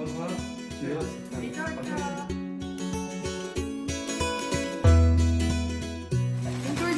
এটা একটা কিন্তু ওই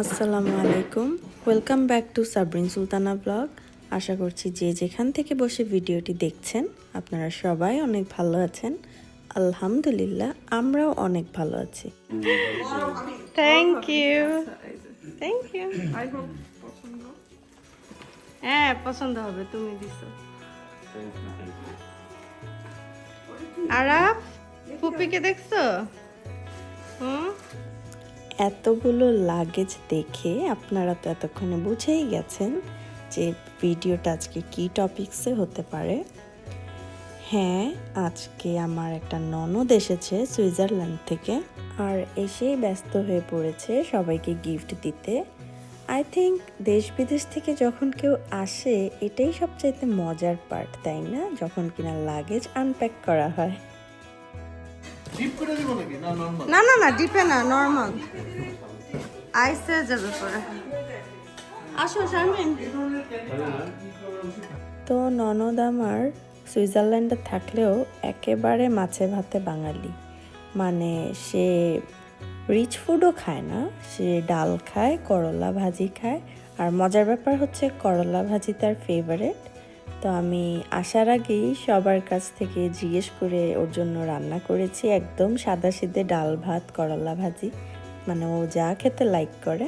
আসসালামু আলাইকুম। Welcome back to Sabrin Sultana blog আশা করছি যে যেখান থেকে বসে ভিডিওটি দেখছেন আপনারা সবাই অনেক ভালো আছেন। আলহামদুলিল্লাহ আমরাও অনেক ভালো আছি। Thank you thank you I hope পছন্দ। হ্যাঁ পছন্দ হবে তুমি দিছো। আরাফ ফুপিকে দেখছ? হুম? এতগুলো লাগেজ দেখে আপনারা তো এতক্ষণে বুঝেই গেছেন যে ভিডিওটা আজকে কি টপিকসে হতে পারে। হ্যাঁ আজকে আমার একটা ননদ এসেছে সুইজারল্যান্ড থেকে আর এসেই ব্যস্ত হয়ে পড়েছে সবাইকে গিফট দিতে। আই থিঙ্ক দেশ বিদেশ থেকে যখন কেউ আসে, এটাই সবচাইতে মজার পার্ট তাই না? যখন কিনা লাগেজ আনপ্যাক করা হয়। না না না ডিপে না নর্মাল আইসে যাবে পরে। আসো শারমিন তো ননদ আমার সুইজারল্যান্ডে থাকলেও একেবারে মাছে ভাতে বাঙালি। মানে সে রিচ ফুডও খায় না সে ডাল খায় করলা ভাজি খায় আর মজার ব্যাপার হচ্ছে করলা ভাজি তার ফেভারেট তো আমি আসার আগেই সবার কাছ থেকে জিজ্ঞেস করে ওর জন্য রান্না করেছি একদম সাদা সিধে ডাল ভাত করলা ভাজি। মানে ও যা খেতে লাইক করে।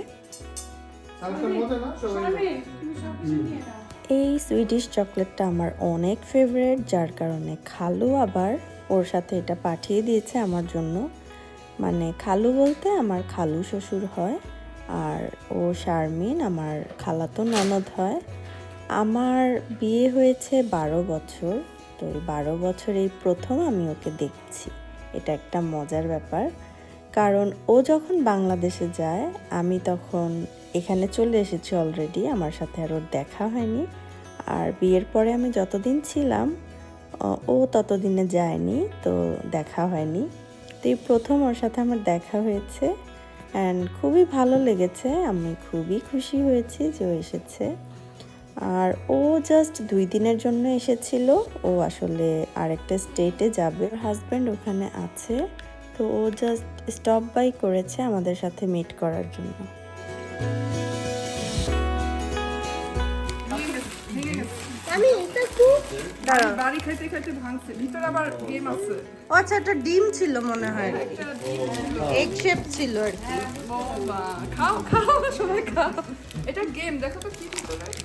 এই সুইডিশ চকলেটটা আমার অনেক ফেভারিট যার কারণে খালু আবার ওর সাথে এটা পাঠিয়ে দিয়েছে আমার জন্য। মানে খালু বলতে আমার খালু শ্বশুর হয় আর ও শারমিন আমার খালাতো ননদ হয়। আমার বিয়ে হয়েছে বারো বছর, তো এই বারো বছর এই প্রথম আমি ওকে দেখছি। এটা একটা মজার ব্যাপার। কারণ ও যখন বাংলাদেশে যায়, আমি তখন এখানে চলে এসেছি অলরেডি আমার সাথে আর ওর দেখা হয়নি। আর বিয়ের পরে আমি যতদিন ছিলাম, ও ততদিনে যায়নি, তো দেখা হয়নি। তো এই প্রথম ওর সাথে আমার দেখা হয়েছে। অ্যান্ড খুবই ভালো লেগেছে, আমি খুবই খুশি হয়েছি যে ও এসেছে। আর ও জাস্ট দুই দিনের জন্য এসেছিল। ও আসলে আরেকটা স্টেটে যাবে। হাজব্যান্ড ওখানে আছে। তো ও জাস্ট স্টপ বাই করেছে আমাদের সাথে মিট করার জন্য। আমি এটা খুব বাড়ি- বাড়ি খাইতে খাইতে ভাঙছে। ভিতরে আবার গেম আছে। ও আচ্ছা একটা ডিম ছিল মনে হয়। ছিল। এগ শেপ ছিল আর কি। খাও খাও সবাই খাও। এটা গেম দেখো তো কি ভিতরে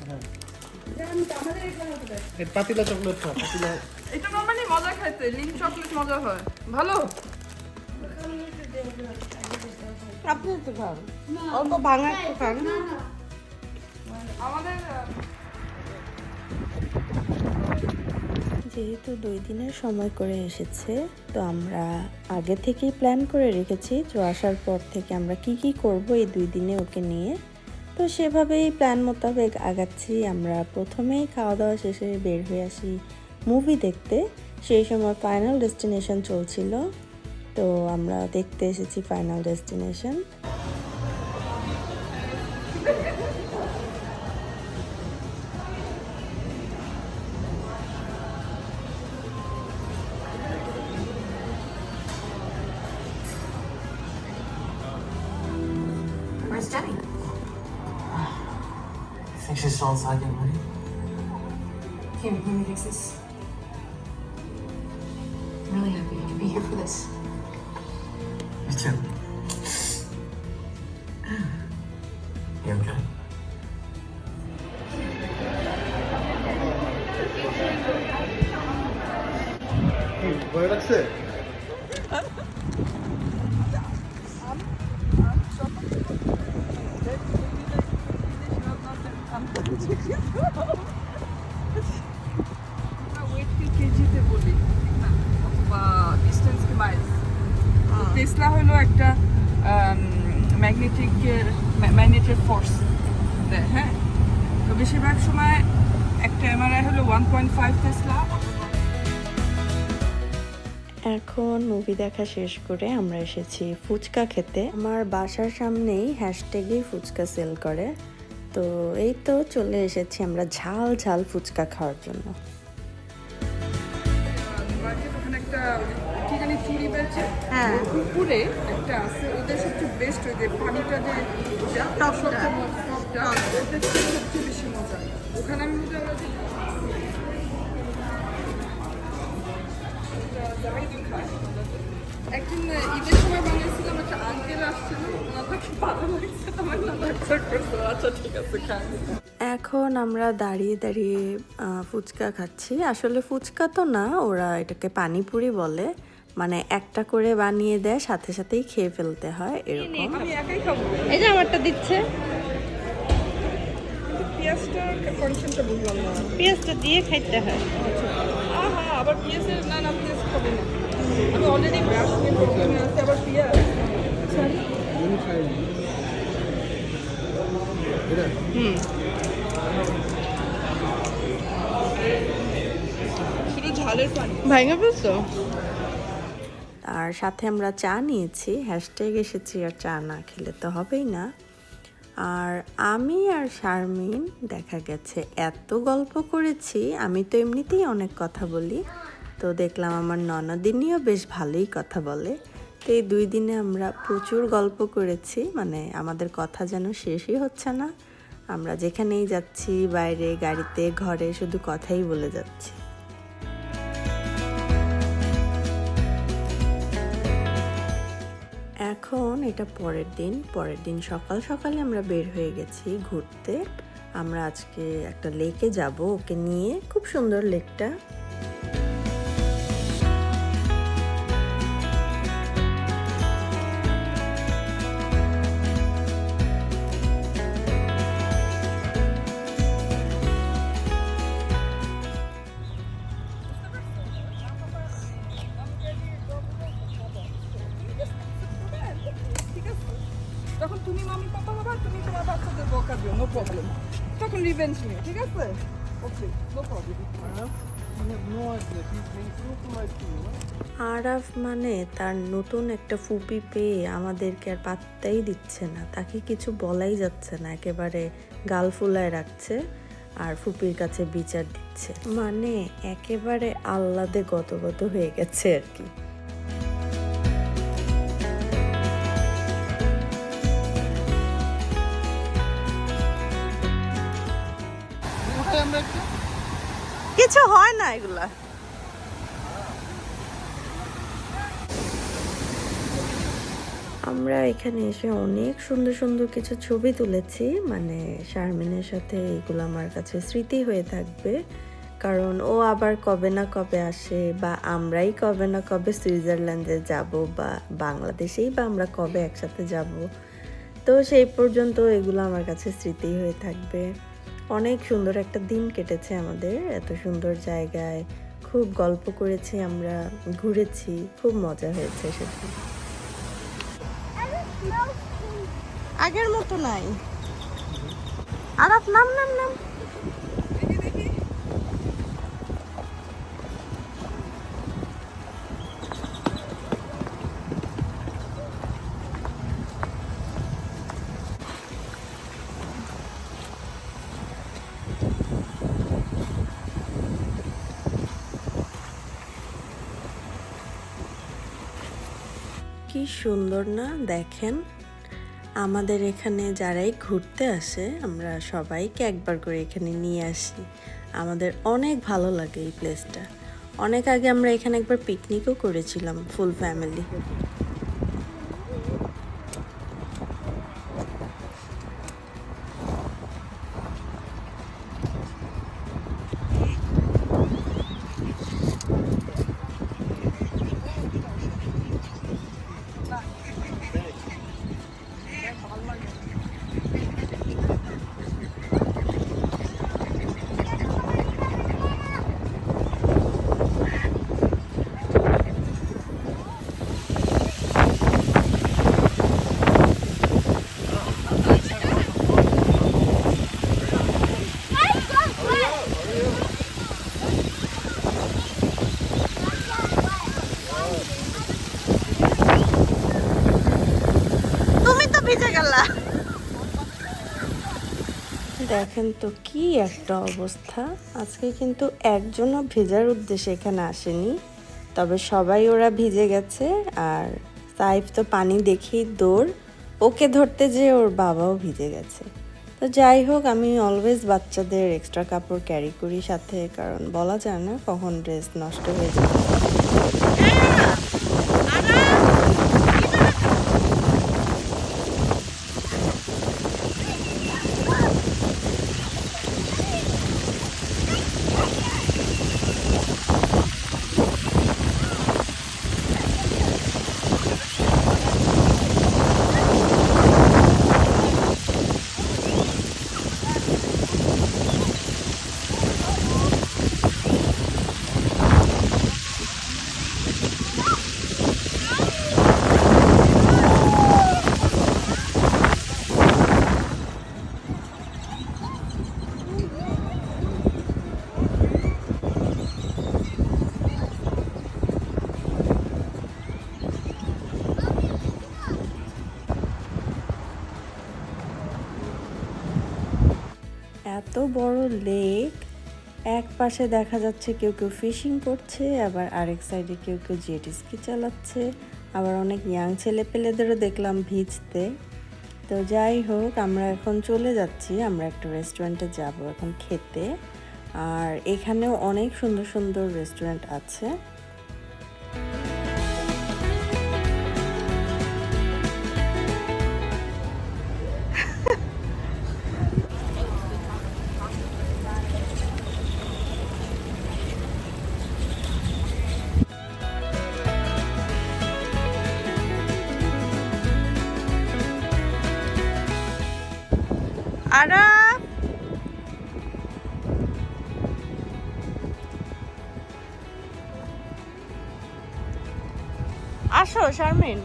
পাতিলা চকলেট খা পাতিলা। এটা নর্মালি মজা খাইতে লিম চকলেট মজা হয়। ভালো? আপনি একটু খান। অল্প ভাঙা একটু খান। আমাদের যেহেতু দুই দিনের সময় করে এসেছে তো আমরা আগে থেকেই প্ল্যান করে রেখেছি তো আসার পর থেকে আমরা কি কি করব এই দুই দিনে ওকে নিয়ে। তো সেভাবেই প্ল্যান মোতাবেক আগাচ্ছি। আমরা প্রথমেই খাওয়া দাওয়া শেষে বের হয়ে আসি মুভি দেখতে। সেই সময় ফাইনাল ডেস্টিনেশন চলছিল। তো আমরা দেখতে এসেছি final destination she's so unsatisfying, honey. Came. Tesla হলো একটা ম্যাগনেটিকের হ্যাঁ তো বেশিরভাগ সময় একটা ওয়ান পয়েন্ট ফাইভ এখন মুভি দেখা শেষ করে আমরা এসেছি ফুচকা খেতে। আমার বাসার সামনেই হ্যাশট্যাগেই ফুচকা সেল করে। তো এই তো চলে এসেছি আমরা ঝাল ঝাল ফুচকা খাওয়ার জন্য। হ্যাঁ। পুকুরে একটা আছে ওদের সবচেয়ে বেস্ট ওই যে পানিটা যে টপটা টপটা ওদের থেকে সবচেয়ে বেশি মজা। ওখানে আমি মজা ওরা একদিন ঈদের সময় বানিয়েছিলাম একটা আঙ্কেল আসছিল খুব ভালো লাগছে আমার আচ্ছা ঠিক আছে খাই। এখন আমরা দাঁড়িয়ে দাঁড়িয়ে ফুচকা খাচ্ছি। আসলে ফুচকা তো না ওরা এটাকে পানিপুরি বলে। মানে একটা করে বানিয়ে দেয় সাথে সাথেই খেয়ে ফেলতে হয় এরকম। আমি একাই খাব। এই যে আমারটা দিচ্ছে। পেঁয়াজটা দিয়ে খাইতে হয়। আবার পেঁয়াজের না না পেঁয়াজ খাব না। আমি অলরেডি ব্রাশ নিয়ে প্রবলেমে আছে আবার সরি ভাইঙ্গা বলছো আর সাথে আমরা চা নিয়েছি হ্যাশট্যাগ এসেছি আর চা না খেলে তো হবেই না। আর আমি আর শারমিন দেখা গেছে এত গল্প করেছি আমি তো এমনিতেই অনেক কথা বলি। তো দেখলাম আমার ননদিনীও বেশ ভালোই কথা বলে। তো এই দুই দিনে আমরা প্রচুর গল্প করেছি মানে আমাদের কথা যেন শেষই হচ্ছে না। আমরা যেখানেই যাচ্ছি, বাইরে, গাড়িতে, ঘরে শুধু কথাই বলে যাচ্ছি। এখন এটা পরের দিন পরের দিন সকাল সকালে আমরা বের হয়ে গেছি ঘুরতে। আমরা আজকে একটা লেকে যাব, ওকে নিয়ে। খুব সুন্দর লেকটা। বকা দিও নো প্রবলেম তখন রিভেঞ্জ নিও, ঠিক আছে? ওকে নো প্রবলেম আরাফ মানে তার নতুন একটা ফুপি পেয়ে আমাদেরকে আর পাত্তাই দিচ্ছে না। তাকে কিছু বলাই যাচ্ছে না, একেবারে গাল ফুলায় রাখছে আর ফুপির কাছে বিচার দিচ্ছে। মানে একেবারে আহ্লাদে গতগত হয়ে গেছে আর কি। কিছু হয় না এগুলা। আমরা এখানে এসে অনেক সুন্দর সুন্দর কিছু ছবি তুলেছি। মানে শারমিনের সাথে এগুলো আমার কাছে স্মৃতি হয়ে থাকবে। কারণ ও আবার কবে না কবে আসে বা আমরাই কবে না কবে সুইজারল্যান্ডে যাব বা বাংলাদেশেই বা আমরা কবে একসাথে যাব। তো সেই পর্যন্ত এগুলো আমার কাছে স্মৃতি হয়ে থাকবে। অনেক সুন্দর একটা দিন কেটেছে আমাদের। এত সুন্দর জায়গায় খুব গল্প করেছি, আমরা ঘুরেছি, খুব মজা হয়েছে সেটা। আগের মতো নাই। আর নাম নাম নাম। সুন্দর না? দেখেন, আমাদের এখানে যারাই ঘুরতে আসে, আমরা সবাইকে একবার করে এখানে নিয়ে আসি। আমাদের অনেক ভালো লাগে এই প্লেসটা অনেক আগে আমরা এখানে একবার পিকনিকও করেছিলাম ফুল ফ্যামিলি দেখেন তো কি একটা অবস্থা। আজকে কিন্তু একজনও ভেজার উদ্দেশ্যে এখানে আসেনি, তবে সবাই ওরা ভিজে গেছে আর সাইফ তো পানি দেখেই দৌড়, ওকে ধরতে যে ওর বাবাও ভিজে গেছে। তো যাই হোক, আমি অলওয়েজ বাচ্চাদের এক্সট্রা কাপড় ক্যারি করি সাথে, কারণ বলা যায় না কখন ড্রেস নষ্ট হয়ে যায়। এত বড় লেক, এক পাশে দেখা যাচ্ছে কেউ কেউ ফিশিং করছে, আবার আরেক সাইডে কেউ কেউ জেট স্কি চালাচ্ছে, আবার অনেক ইয়াং ছেলে পেলেদেরও দেখলাম ভিজতে। তো যাই হোক, আমরা এখন চলে যাচ্ছি, আমরা একটা রেস্টুরেন্টে যাব এখন খেতে। আর এখানেও অনেক সুন্দর সুন্দর রেস্টুরেন্ট আছে। আরা। আসো শারমিন।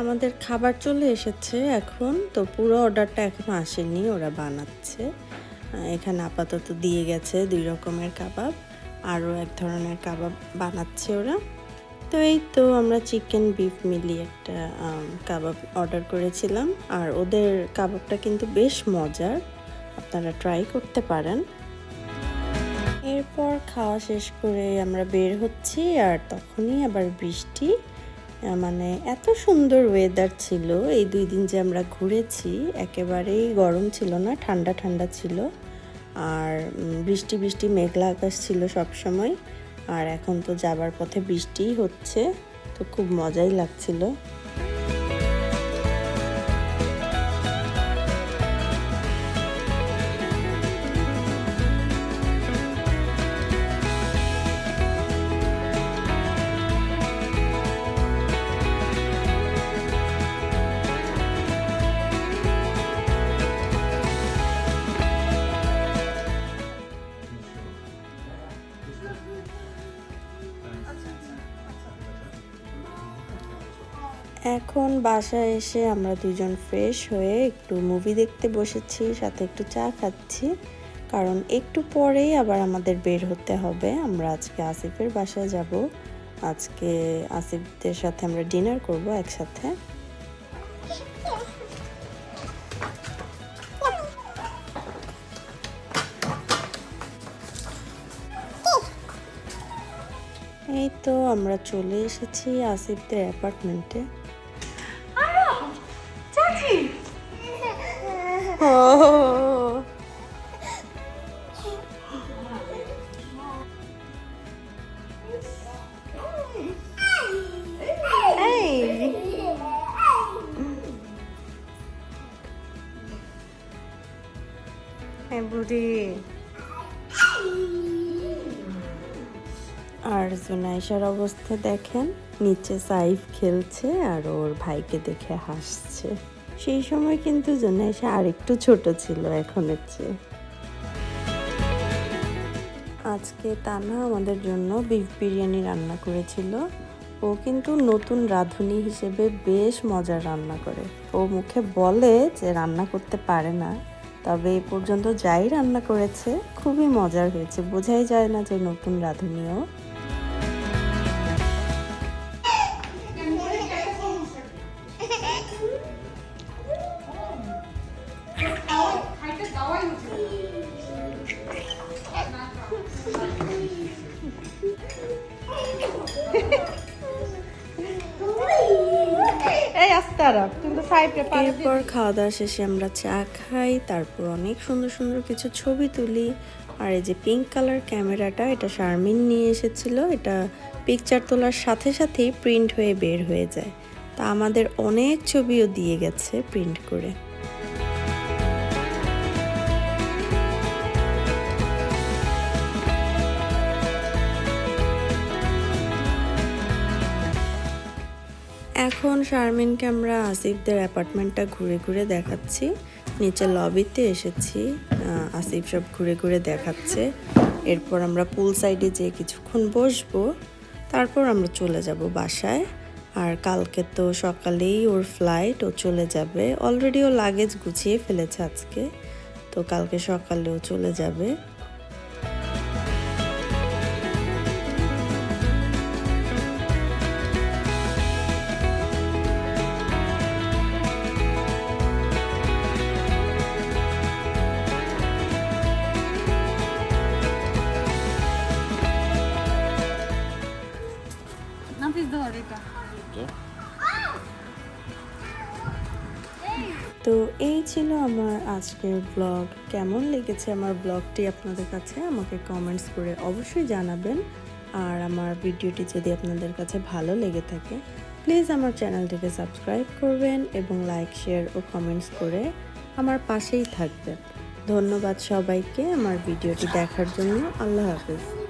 আমাদের খাবার চলে এসেছে এখন, তো পুরো অর্ডারটা এখন আসেনি, ওরা বানাচ্ছে। এখানে আপাতত দিয়ে গেছে দুই রকমের কাবাব, আরও এক ধরনের কাবাব বানাচ্ছে ওরা। তো এই তো আমরা চিকেন বিফ মিলিয়ে একটা কাবাব অর্ডার করেছিলাম। আর ওদের কাবাবটা কিন্তু বেশ মজার, আপনারা ট্রাই করতে পারেন। এরপর খাওয়া শেষ করে আমরা বের হচ্ছি, আর তখনই আবার বৃষ্টি। মানে এত সুন্দর ওয়েদার ছিল। এই দুই দিন যে আমরা ঘুরেছি, একেবারেই গরম ছিল না, ঠান্ডা ঠান্ডা ছিল। আর বৃষ্টি বৃষ্টি মেঘলা আকাশ ছিল সব সময় আর এখন তো যাবার পথে বৃষ্টিই হচ্ছে, তো খুব মজাই লাগছিল। এখন বাসায় এসে আমরা দুজন ফ্রেশ হয়ে একটু মুভি দেখতে বসেছি, সাথে একটু চা খাচ্ছি। কারণ একটু পরেই আবার আমাদের বের হতে হবে। আমরা আজকে আসিফের বাসায় যাব। আজকে আসিফদের সাথে আমরা ডিনার করব একসাথে। এই তো আমরা চলে এসেছি আসিফদের অ্যাপার্টমেন্টে বুড়ি আর জুনাইশার অবস্থা দেখেন নিচে সাইফ খেলছে আর ওর ভাইকে দেখে হাসছে। সেই সময় কিন্তু জুনাইশা আরেকটু ছোট ছিল এখনের চেয়ে। আজকে তানহা আমাদের জন্য বিফ বিরিয়ানি রান্না করেছিল। ও কিন্তু নতুন রাঁধুনি হিসেবে বেশ মজার রান্না করে। ও মুখে বলে যে রান্না করতে পারে না, তবে এ পর্যন্ত যাই রান্না করেছে, খুবই মজার হয়েছে। বোঝাই যায় না যে নতুন রাঁধুনিও। এরপর খাওয়া দাওয়া শেষে আমরা চা খাই, তারপর অনেক সুন্দর সুন্দর কিছু ছবি তুলি। আর এই যে পিঙ্ক কালার ক্যামেরাটা, এটা শারমিন নিয়ে এসেছিল। এটা পিকচার তোলার সাথে সাথেই প্রিন্ট হয়ে বের হয়ে যায়। তা আমাদের অনেক ছবিও দিয়ে গেছে প্রিন্ট করে। এখন শারমিনকে আমরা আসিফদের অ্যাপার্টমেন্টটা ঘুরে ঘুরে দেখাচ্ছি। নিচে লবিতে এসেছি আসিফ সব ঘুরে ঘুরে দেখাচ্ছে। এরপর আমরা পুল সাইডে যেয়ে কিছুক্ষণ বসবো, তারপর আমরা চলে যাব বাসায়। আর কালকে তো সকালেই ওর ফ্লাইট ও চলে যাবে। অলরেডি ও লাগেজ গুছিয়ে ফেলেছে আজকে, তো কালকে সকালেও চলে যাবে। আজকের ব্লগ কেমন লেগেছে আমার ব্লগটি আপনাদের কাছে আমাকে কমেন্টস করে অবশ্যই জানাবেন। আর আমার ভিডিওটি যদি আপনাদের কাছে ভালো লেগে থাকে প্লিজ আমার চ্যানেলটিকে সাবস্ক্রাইব করবেন এবং লাইক শেয়ার ও কমেন্টস করে আমার পাশেই থাকবেন। ধন্যবাদ সবাইকে আমার ভিডিওটি দেখার জন্য। আল্লাহ হাফিজ।